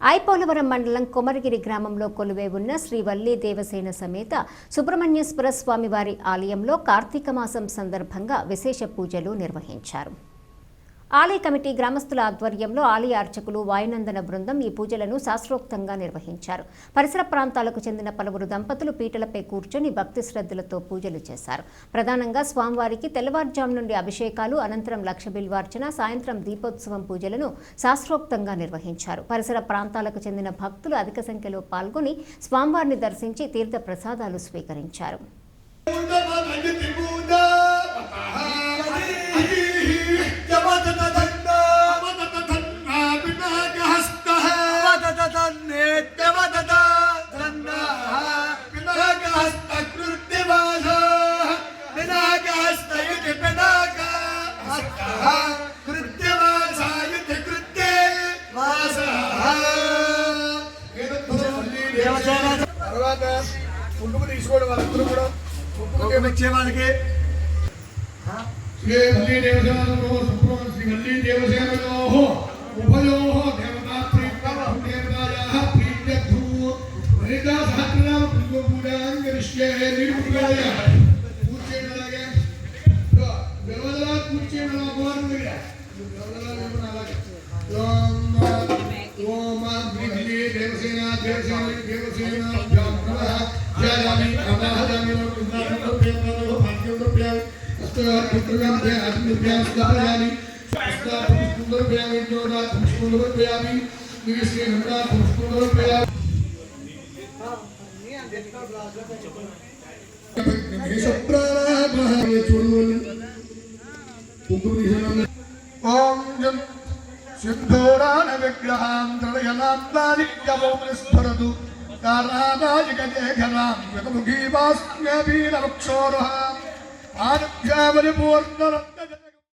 ఐపోలవరం మండలం కొమరగిరి గ్రామంలో కొలువై ఉన్న శ్రీ వల్లి దేవసేన సమేత సుబ్రహ్మణ్యేశ్వర స్వామి వారి ఆలయంలో కార్తీక మాసం సందర్భంగా విశేష పూజలు నిర్వహించారు. ఆలయ కమిటీ గ్రామస్తుల ఆధ్వర్యంలో ఆలయ అర్చకులు వాయునందన బృందం ఈ పూజలను శాస్త్రోక్తంగా నిర్వహించారు. పరిసర ప్రాంతాలకు చెందిన పలువురు దంపతులు పీటలపై కూర్చొని భక్తి శ్రద్ధలతో పూజలు చేశారు. ప్రధానంగా స్వామివారికి తెల్లవారుజాము నుండి అభిషేకాలు అనంతరం లక్షబిల్వార్చన సాయంత్రం దీపోత్సవం పూజలను శాస్త్రోక్తంగా నిర్వహించారు. పరిసర ప్రాంతాలకు చెందిన భక్తులు అధిక సంఖ్యలో పాల్గొని స్వామివారిని దర్శించి తీర్థ ప్రసాదాలు స్వీకరించారు. తర్వాత పుట్టుకు తీసుకోవడం వాళ్ళందరూ కూడా పుట్టుకు వచ్చే వాళ్ళకి శ్రీ వల్లీ దేవసేనలో సుబ్రహ్మణ్య శ్రీ వల్లీ దేవసేనలో ఉభయో దేవతా ప్రీత్యా దేవతాయాः ప్రీత్యర్థు వనితా సహస్రనామ పుష్పపూజాం కరిష్యే నిర్ముఖాయ Soprano, Mahalo, Chulul, Pukul di sana. సిద్ధోరాణ విగ్రహాం త్రయనాందానిత్యమోస్ఫరదు కారాదాజిగజేఘనాం యతముఖీ వాస్మ్యవీరవక్షోరహాం ఆరుభ్యామలి